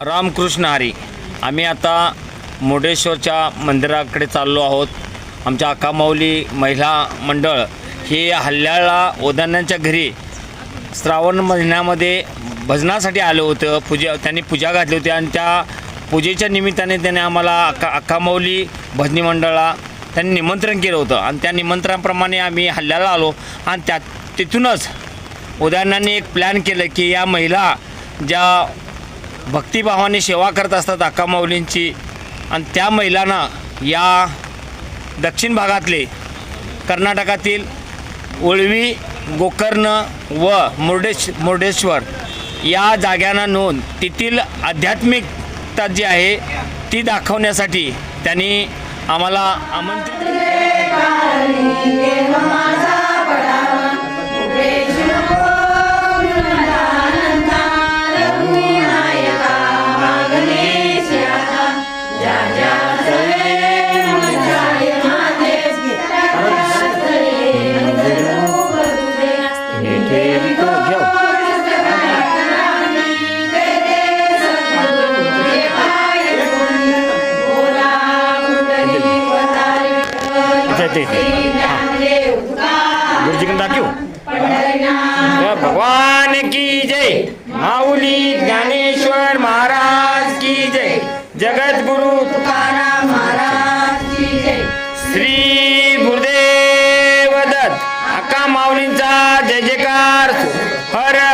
रामकृष्ण हरी. आम्ही आता मुर्डेश्वरच्या मंदिराकडे चाललो आहोत. आमच्या अक्कामाऊली महिला मंडळ हे हल्ल्याला ओदान्यांच्या घरी श्रावण महिन्यामध्ये भजनासाठी आलं होतं. पूजा त्यांनी पूजा घातली होती आणि त्या पूजेच्या निमित्ताने त्याने आम्हाला अक्का अक्कामाऊली भजनी मंडळाला त्यांनी निमंत्रण केलं होतं. आणि त्या निमंत्रणाप्रमाणे आम्ही हल्ल्याला आलो आणि त्या तिथूनच उदाहरणाने एक प्लॅन केलं की या महिला ज्या भक्तिभावाने सेवा करत असतात अक्का माऊलींची. आणि त्या महिलांना या दक्षिण भागातले कर्नाटकातील ओळवी गोकर्ण व मुर्डेश मुर्डेश्वर या जाग्यांना नोंद तेथील आध्यात्मिकता जी आहे ती दाखवण्यासाठी त्यांनी आम्हाला आमंत्रित गुरुजीकडे दाखवू. भगवान की जय. माऊली ज्ञानेश्वर महाराज की जय. जगद्गुरु तुकाराम महाराज की जय. श्री गुरुदेव दत्त. अक्का माऊलींचा जय जयकार. हर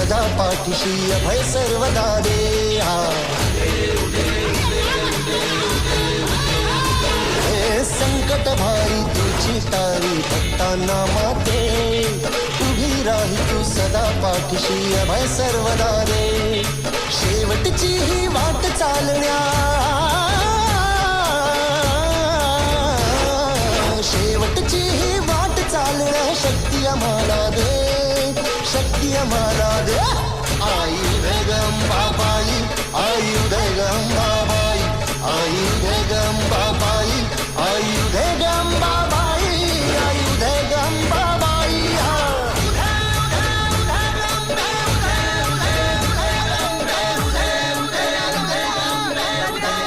सदा पाठीशी अभय सर्वदा देहा. हे संकट भारी तुझी तारी भक्तांना माते. उभी राही तू सदा पाठीशी अभय सर्वदा रे शेवटची ही वाट चालण्या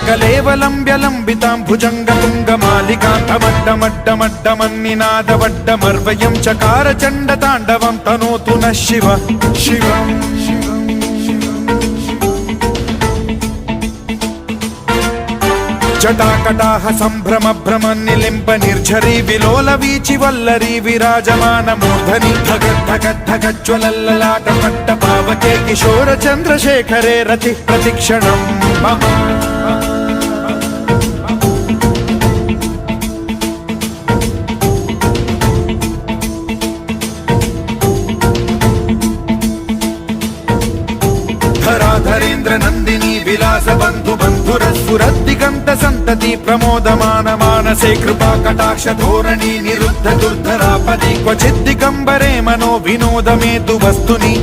కలేవలం వ్యలంబితాం భుజంగతుంగమాలికాంతమడ్డమడ్డమడ్డమన్నినాదవడ్డమర్వయం చకార చండ తాండవం తనోతు న శివ శివం. జటాకటాహ సంభ్రమ భ్రమ నిలింప నిర్ఝరీ విలోల వీచి వల్లరి విరాజమాన మూర్ధని ధగద్ధగద్ధగజ్వలల్లలాట పట్ట పావకే కిశోర చంద్రశేఖరే రతి ప్రతిక్షణం. ధరాధరేంద్ర నందిని విలాస బంధు బంధుర సురద్దిగంత వర్ధతి ప్రమోదమాన మానసే కృపా కటాక్ష ధోరణి నిరుద్ధ దుర్ధరాపది క్వచిద్ది కంబరే మనో వినోదమే తు వస్తుని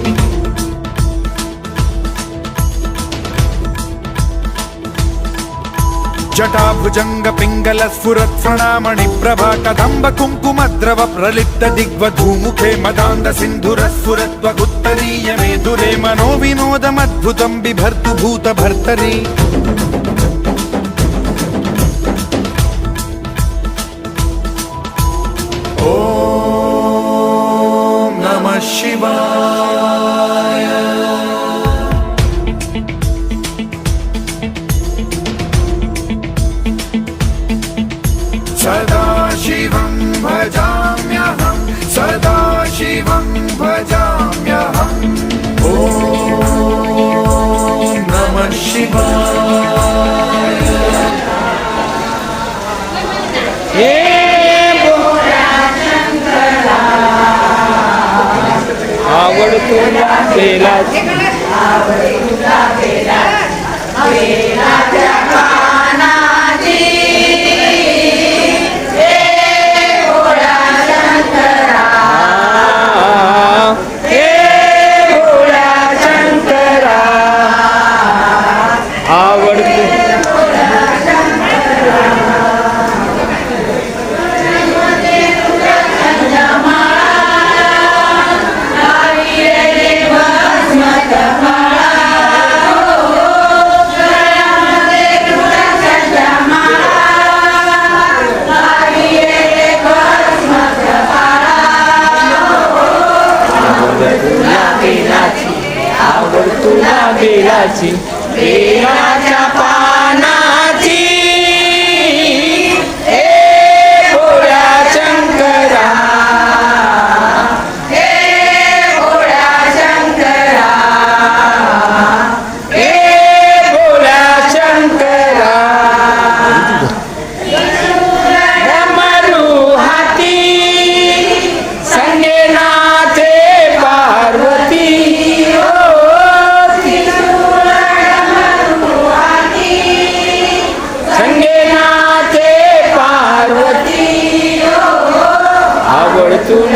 జటాభుజంగ పింగళ స్ఫురత్ ప్రణామణి ప్రభా కదంబ కుంకుమ ద్రవ ప్రలిప్త దిగ్వ ధూముఖే మదాంద సింధుర స్ఫురత్వ గుత్తరీయమే దురే మనో వినోదమద్భుతం బిభర్తు భూత భర్తరీ. ॐ नमः सदा शिवं भजाम्यहं सदा शिवं ॐ नमः शिवाय तुला केला. केला. 行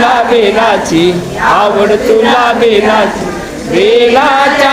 तुला बेलाची आवड तुला बेलाची बेलाच्या